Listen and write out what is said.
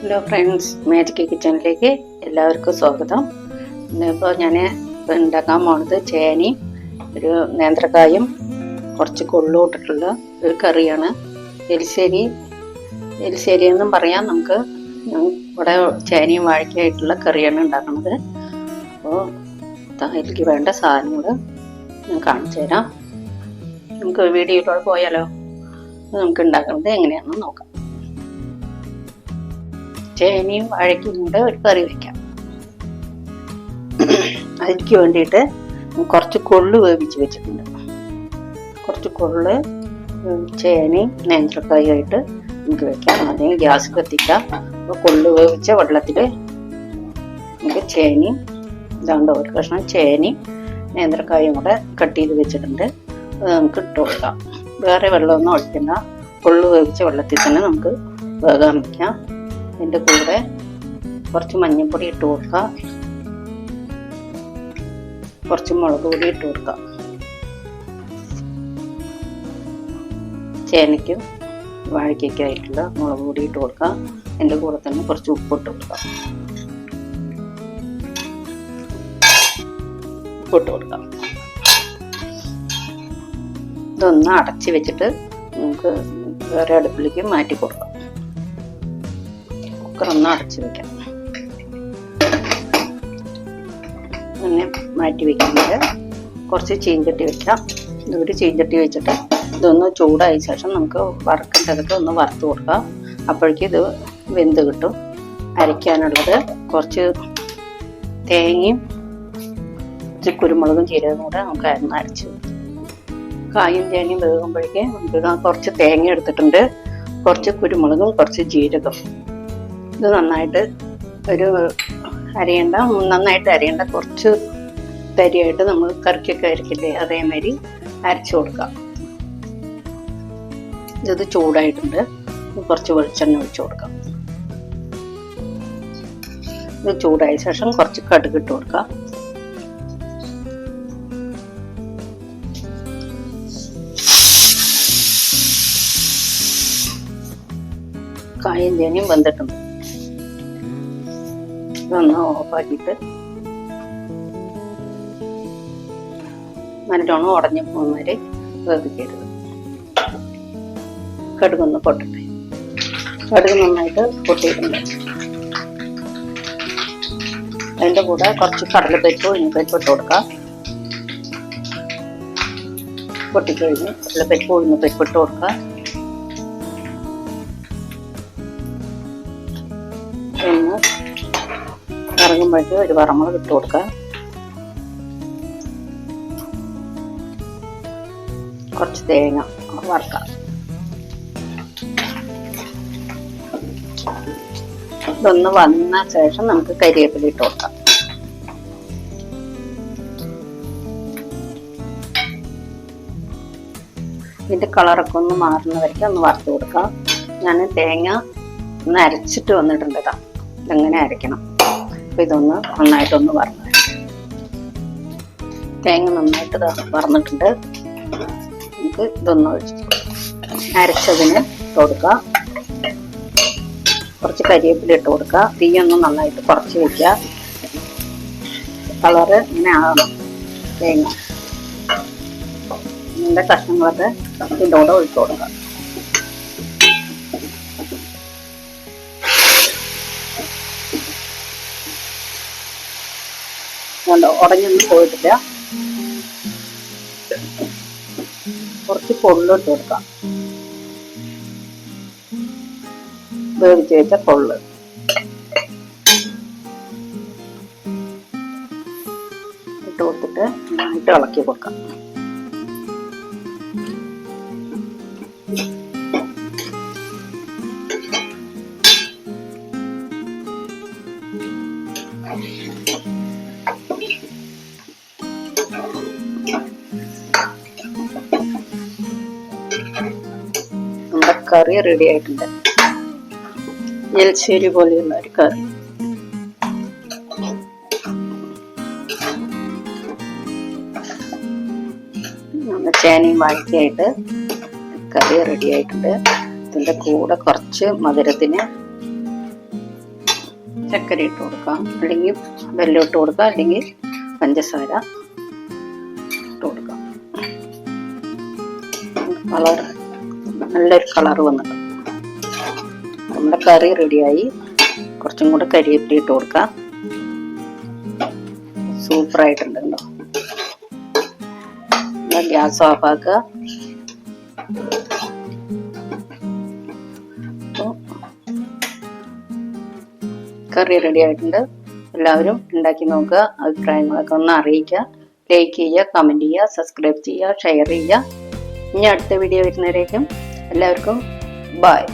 Hello friends magic കിച്ചണിലേക്ക് എല്ലാവർക്കും സ്വാഗതം. ഇന്നിപ്പോൾ ഞാൻ ഉണ്ടാക്കാൻ പോണത് ചേനയും ഒരു നേന്ത്രക്കായും കുറച്ച് കൊള്ളു ഇട്ടിട്ടുള്ള ഒരു കറിയാണ്. എലിശ്ശേരി എലിശ്ശേരി എന്നും പറയാം. നമുക്ക് ഇവിടെ ചേനയും വാഴയ്ക്കായിട്ടുള്ള കറിയാണ് ഉണ്ടാക്കുന്നത്. അപ്പോൾ അതിലേക്ക് വേണ്ട സാധനങ്ങൾ ഞാൻ കാണിച്ചു തരാം നമുക്ക് വീഡിയോയിലൂടെ പോയാലോ? നമുക്ക് ഉണ്ടാക്കുന്നത് എങ്ങനെയാണെന്ന് നോക്കാം. ചേനയും വാഴയ്ക്കും കൂടെ ഒരു കറി വെക്കാം. അതിലേക്ക് വേണ്ടിയിട്ട് കുറച്ച് കൊള്ളു വേവിച്ച് വെച്ചിട്ടുണ്ട്. കുറച്ച് കൊള്ള് ചേനയും നേന്ത്രക്കായായിട്ട് നമുക്ക് വെക്കാം. ആദ്യം ഗ്യാസ് കത്തിക്കാം. കൊള്ളു വേവിച്ച വെള്ളത്തിൽ നമുക്ക് ചേനയും ഇതാണ്ട് ഒരു കഷ്ണം ചേനയും നേന്ത്രക്കായും കൂടെ കട്ട് ചെയ്ത് വെച്ചിട്ടുണ്ട്. അത് നമുക്ക് ഇട്ട് കൊടുക്കാം. വേറെ വെള്ളമൊന്നും ഒഴിക്കണ്ട. കൊള്ളു വേവിച്ച വെള്ളത്തിൽ തന്നെ നമുക്ക് വേകാൻ വയ്ക്കാം അതിന്റെ കൂടെ കുറച്ച് മഞ്ഞൾപ്പൊടി ഇട്ട് കൊടുക്കുക കുറച്ച് മുളക് പൊടി ഇട്ട് കൊടുക്കുക ചേനയ്ക്കും വാഴയ്ക്കൊക്കെ ആയിട്ടുള്ള മുളക് പൊടി ഇട്ട് കൊടുക്കുക എന്റെ കൂടെ തന്നെ കുറച്ച് ഉപ്പിട്ട് കൊടുക്കാം. ഉപ്പിട്ട് കൊടുക്കാം. ഇതൊന്ന് അടച്ച് വെച്ചിട്ട് നമുക്ക് വേറെ അടുപ്പിലേക്ക് മാറ്റി കൊടുക്കാം. കുക്കർ ഒന്ന് അടച്ച് വെക്കാം അങ്ങനെ മാറ്റി വെക്കുന്നത്. കുറച്ച് ചീഞ്ചട്ടി വെക്കാം. ഇതൊരു ചീഞ്ചട്ടി വെച്ചിട്ട് ഇതൊന്ന് ചൂടായ ശേഷം നമുക്ക് വറക്കേണ്ടതൊക്കെ ഒന്ന് വറുത്ത് കൊടുക്കാം. അപ്പോഴേക്കും ഇത് വെന്ത് കിട്ടും. അരയ്ക്കാനുള്ളത് കുറച്ച് തേങ്ങയും കുറച്ച് കുരുമുളകും ജീരകവും കൂടെ നമുക്ക് അരന്ന് അരച്ച്. കായും തേങ്ങയും വേകുമ്പോഴേക്കും നമുക്ക് കുറച്ച് തേങ്ങ എടുത്തിട്ടുണ്ട്. കുറച്ച് കുരുമുളകും കുറച്ച് ജീരകം. ഇത് നന്നായിട്ട് ഒരു അരിയണ്ട നന്നായിട്ട് അരിയണ്ട കുറച്ച് തരിയായിട്ട് നമ്മൾ കറിക്കൊക്കെ അരക്കില്ലേ അതേമാതിരി അരച്ചു കൊടുക്കാം ഇത് ചൂടായിട്ടുണ്ട്. കുറച്ച് വെളിച്ചെണ്ണ ഒഴിച്ചു കൊടുക്കാം. ഇത് ചൂടായ ശേഷം കുറച്ച് കടുക് ഇട്ട് കൊടുക്കാം. കായും ചേനയും വെന്തിട്ടുണ്ട്. ഇതൊന്ന് ഓഫാക്കിയിട്ട് നല്ലോണം ഉടഞ്ഞു പോകുന്നവരെ വേവിക്കരുത് കടുകൊന്ന് പൊട്ടട്ടെ. കടുക് നന്നായിട്ട് പൊട്ടിയിട്ടുണ്ട്. അതിന്റെ കൂടെ കുറച്ച് കടലപ്പരിപ്പ് ഉഴുന്നപ്പരിപ്പ് ഇട്ട് കൊടുക്കാം. പൊട്ടിക്കഴിഞ്ഞ് കടലപ്പരിപ്പ് ഉഴുന്നപ്പരിപ്പ് ഇട്ട് കൊടുക്കാം. ഇറങ്ങുമ്പോഴേക്ക് ഒരു വറമുളക് ഇട്ട് കൊടുക്കുക. കുറച്ച് തേങ്ങ വറുക്കാം. ഇതൊന്ന് വന്ന ശേഷം നമുക്ക് കരിവേപ്പില ഇട്ട് കൊടുക്കാം. ഇതിന്റെ കളറൊക്കെ ഒന്ന് മാറുന്നവർക്ക് ഒന്ന് വറുത്ത് കൊടുക്കാം. ഞാൻ തേങ്ങ ഒന്ന് അരച്ചിട്ട് വന്നിട്ടുണ്ട് ഇതാ ഇതെങ്ങനെ അരയ്ക്കണം? അപ്പൊ ഇതൊന്ന് നന്നായിട്ടൊന്ന് വറന്ന് തേങ്ങ നന്നായിട്ട് വറന്നിട്ടുണ്ട്. നമുക്ക് ഇതൊന്ന് അരച്ചതിന് ഇട്ട് കൊടുക്കുക കുറച്ച് കരിവേപ്പില ഇട്ട് കൊടുക്കുക തീയൊന്ന് നന്നായിട്ട് കുറച്ച് വെക്കുക. കളറ് ഇങ്ങനെ ആകണം തേങ്ങ. ഇതിന്റെ കഷ്ണങ്ങളൊക്കെ ഇതിന്റെ ഒഴിച്ചു കൊടുക്കുക കണ്ടോ ഉടഞ്ഞൊന്നും പോയിട്ടില്ല. കുറച്ച് പൊള്ളിട്ട് കൊടുക്കാം. വേവിച്ച് വെച്ച പൊള്ള് ഇട്ട് കൊടുത്തിട്ട് നന്നായിട്ട് ഇളക്കി കൊടുക്കാം. നമ്മുടെ കറി റെഡി ആയിട്ടുണ്ട്. എൽശ്ശേരി പോലെയുള്ള ഒരു കറി. ചേനയും വാഴയ്ക്കായിട്ട് കറി റെഡി ആയിട്ടുണ്ട്. ഇതിന്റെ കൂടെ കുറച്ച് മധുരത്തിന് ചക്കര ഇട്ട് കൊടുക്കാം. അല്ലെങ്കിൽ വെല്ലം ഇട്ട് കൊടുക്കാം. അല്ലെങ്കിൽ പഞ്ചസാര. കളർ. നല്ലൊരു കളർ വന്നിട്ടുണ്ട് നമ്മുടെ കറി റെഡിയായി. കുറച്ചും കൂടെ കരിവേപ്പില ഇട്ട് കൊടുക്കാം. സൂപ്പർ ആയിട്ടുണ്ടല്ലോ ഗ്യാസ് ഓഫ് ആക്കുക. കറി റെഡി ആയിട്ടുണ്ട്. എല്ലാവരും ഉണ്ടാക്കി നോക്കുക അഭിപ്രായങ്ങളൊക്കെ ഒന്ന് അറിയിക്കുക ലൈക്ക് ചെയ്യുക കമന്റ് ചെയ്യുക സബ്സ്ക്രൈബ് ചെയ്യുക ഷെയർ ചെയ്യുക. ഇനി അടുത്ത വീഡിയോ വരുന്നവരേക്കും എല്ലാവർക്കും ബായ്